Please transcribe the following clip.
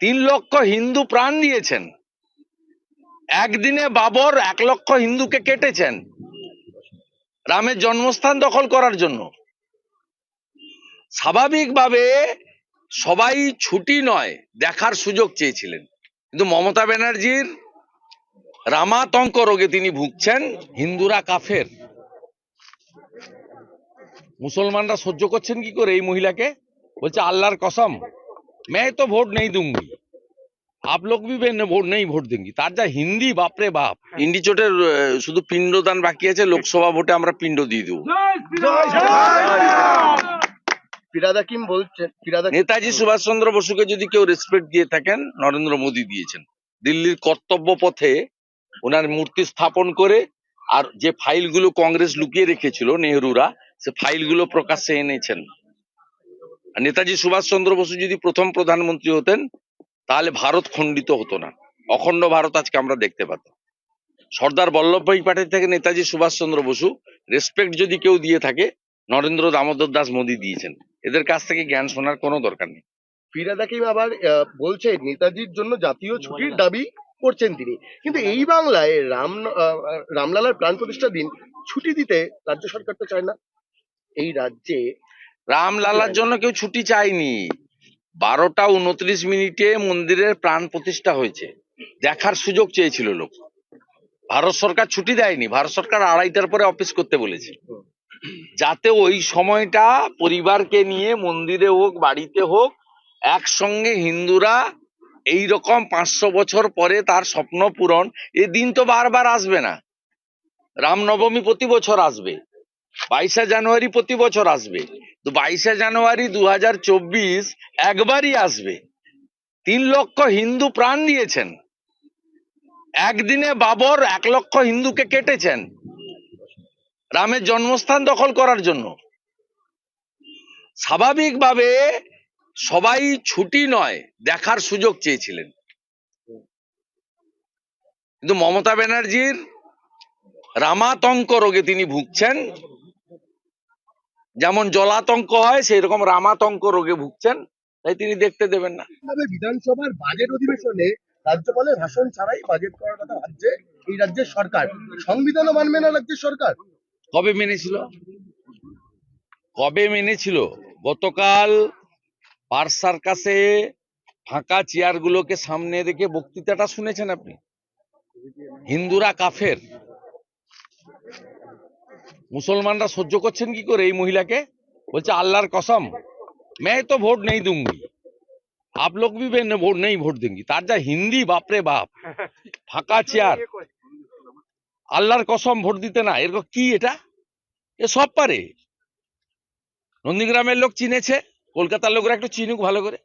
তিন লক্ষ হিন্দু প্রাণ দিয়েছেন। একদিনে বাবর এক লক্ষ হিন্দুকে কেটেছেন। রামের জন্মস্থান দখল করার জন্য। স্বাভাবিকভাবে সবাই ছুটি নয়, দেখার সুযোগ চেয়েছিলেন। কিন্তু মমতা ব্যানার্জির রামাতঙ্ক রোগে তিনি ভুগছেন, হিন্দুরা কাফের। মুসলমানরা সহ্য করছেন কি করে এই মহিলাকে? বলছে, আল্লাহর কসম मैं तो वोट नहीं दूंगी आप लोग भी मैं वोट नहीं वोट देंगी তার যা হিন্দি বাপরে বাপ ইন্ডি চোটের আহ, শুধু পিণ্ডদান বাকি আছে লোকসভা ভোটে আমরা পিণ্ড দিয়ে দেবো ফিরাদ হাকিম বলছেন ফিরাদ হাকিম- নেতাজি সুভাষচন্দ্র বসুকে যদি কেউ রেসপেক্ট দিয়ে থাকেন নরেন্দ্র মোদী দিয়েছেন দিল্লির কর্তব্য পথে ওনার মূর্তি স্থাপন করে আর যে ফাইলগুলো কংগ্রেস লুকিয়ে রেখেছিল নেহরুরা সে ফাইলগুলো প্রকাশ্যে এনেছেন আর নেতাজি সুভাষচন্দ্র বসু যদি প্রথম প্রধানমন্ত্রী হতেন তাহলে ভারত খণ্ডিত হতো না। অখণ্ড ভারত আজকে আমরা দেখতে পাতাম সর্দার বল্লভভাই প্যাটেল থেকে নেতাজি সুভাষচন্দ্র বসু রেসপেক্ট যদি কেউ দিয়ে থাকে নরেন্দ্র দামোদর দাস মোদী দিয়েছেন। এদের কাছ থেকে জ্ঞান শোনার কোনো দরকার নেই। ফিরাদ হাকিম আবার বলছে নেতাজির জন্য জাতীয় ছুটির দাবি করছেন তিনি। কিন্তু এই বাংলায় রাম আহ, রামলালার প্রাণ প্রতিষ্ঠার দিন ছুটি দিতে রাজ্য সরকার তো চায় না। এই রাজ্যে রামলালার জন্য কেউ ছুটি চায়নি। বারোটা উনত্রিশ মিনিটে মন্দিরের প্রাণ প্রতিষ্ঠা হয়েছে। দেখার সুযোগ চেয়েছিল লোক। ভারত সরকার ছুটি দেয়নি। ভারত সরকার আড়াইটার পরে অফিস করতে বলেছে। যাতে ওই সময়টা পরিবারকে নিয়ে মন্দিরে হোক বাড়িতে হোক একসঙ্গে হিন্দুরা এই রকম পাঁচশো বছর পরে তার স্বপ্ন পূরণ। এ দিন তো বারবার আসবে না। রামনবমী প্রতি বছর আসবে। বাইশে জানুয়ারি প্রতি বছর আসবে। বাইশে জানুয়ারি দু হাজার চব্বিশ একবারই আসবে। তিন লক্ষ হিন্দু প্রাণ দিয়েছেন একদিনে বাবর এক লক্ষ হিন্দুকে কেটেছেন। রামের জন্মস্থান দখল করার জন্য। স্বাভাবিকভাবে সবাই ছুটি নয়, দেখার সুযোগ চেয়েছিলেন। কিন্তু মমতা ব্যানার্জির রামাতঙ্ক রোগে তিনি ভুগছেন। যেমন জলাতঙ্ক হয় সেই রকম রামাতঙ্ক রোগে ভুগছেন তাই তিনি দেখতে দেবেন না। বিধানসভার বাজেট অধিবেশনে রাজ্যপালের ভাষণ ছাড়াই বাজেট করার কথা ভাবছে এই রাজ্যের সরকার। সংবিধানও মানবে না রাজ্যের সরকার? কবে মেনেছিল? কবে মেনেছিল? গতকাল পার্ক সার্কাসে ফাঁকা চেয়ারগুলোকে সামনে রেখে বক্তৃতাটা শুনেছেন আপনি? হিন্দুরা কাফের। মুসলমানরা সহ্য করছেন কি করে এই মহিলাকে বলছে আল্লাহর কসম मैं तो वोट नहीं दूंगी आप लोग भी मैं वोट नहीं वोट देंगी তার যা হিন্দি বাপরে বাপ ফাঁকা চেয়ার আল্লাহর কসম ভোট দিতে না এরকম কি এটা এ সব পারে নন্দীগ্রামের লোক চিনেছে কলকাতার লোকরা একটু চিনুক ভালো করে